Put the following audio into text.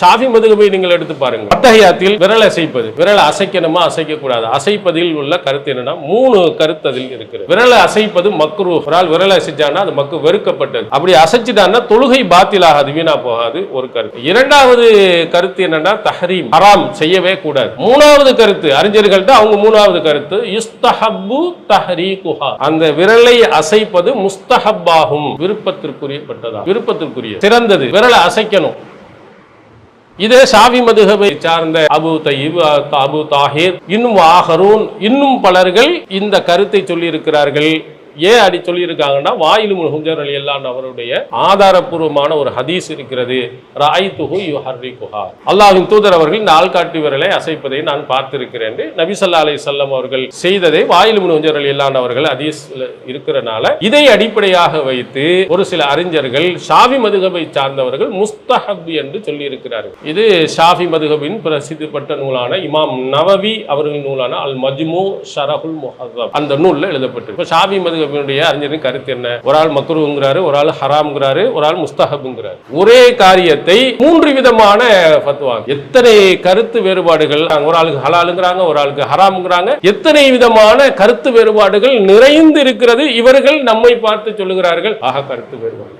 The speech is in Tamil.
சாஃபி மதுகபை நீங்கள் எடுத்து பாருங்க அத்தகையாத்தில் விரல் அசைப்பது விரல் அசைக்கணுமா அசைக்க கூடாது அசைப்பதில் உள்ள கருத்து என்னன்னா மூணு கருத்து அதில் இருக்கிறது. விரலை அசைப்பது மக்ரு ஒரு ஆள் விரலை அசைச்சான்னா அது மக்கு வெறுக்கப்பட்டது. அப்படி அசைச்சிட்டான்னா தொழுகை பாத்திலாகாது வீணா போகாது ஒரு கருத்து. இரண்டாவது கருத்து என்னன்னா தஹரீம். ஹராம். செய்யவே கூடாது. மூணாவது கருத்து அறிஞர்கள்ட்ட அவங்க மூணாவது கருத்து யுஸ்தஹப்பு தஹரீகுஹா. அந்த விரலை அசைப்பது முஸ்தஹப்பாகும். விருப்பத்திற்குரியப்பட்டதா விருப்பத்திற்குரிய. சிறந்தது. விரலை அசைக்கணும். இதே ஷாவி மதுகபை சார்ந்த அபு தயிப் அபு தாஹிர் இன்னும் ஆஹரூன் இன்னும் பலர்கள் இந்த கருத்தை சொல்லி இருக்கிறார்கள் ஏன் அடி சொல்லியிருக்காங்கன்னா வாயிலும் ஹுஜர் அலி அல்லான் அவருடைய ஆதாரப்பூர்வமான ஒரு ஹதீஸ் இருக்கிறது. ராய் துஹு யு ஹர்ரி குஹா அல்லாஹின் தூதர் அவர்கள் இந்த ஆள்காட்டி விரலை அசைப்பதை நான் பார்த்திருக்கிறேன். என்று நபி ஸல்லல்லாஹு அவர்கள் செய்ததை வாயிலும் ஹுஜர் அலி அல்லான் அவர்கள் ஹதீஸ் இருக்கிறனால இதை அடிப்படையாக வைத்து ஒரு சில அறிஞர்கள் ஷாஃபி மதுகபை சார்ந்தவர்கள் முஸ்தஹப் என்று சொல்லியிருக்கிறார்கள். இது ஷாஃபி மதுகபின் பிரசித்தி பெற்ற நூலான இமாம் நவவி அவர்களின் நூலான அல் மஜ்மு ஷரஹுல் முஹர்ரம். அந்த நூலில் எழுதப்பட்டிருக்கு. இப்போ ஷாஃபி மதுகபினுடைய அறிஞரின் கருத்து என்ன? ஒரு ஆள் மக்ரூங்கிறாரு ஒரு ஆள் ஹராம்ங்கிறாரு ஒரு ஆள் முஸ்தஹபுங்கிறாரு ஒரே காரியத்தை மூன்று விதமான ஃபத்வா எத்தனை கருத்து வேறுபாடுகள்? ஒரு ஆளுக்கு ஹலாலுங்கிறாங்க ஒரு ஆளுக்கு ஹராம்ங்கிறாங்க. எத்தனை விதமான கருத்து வேறுபாடுகள் நிறைந்து இருக்கிறது? இவர்கள் நம்மை பார்த்து சொல்லுகிறார்கள். ஆக கருத்து வேறுபாடு.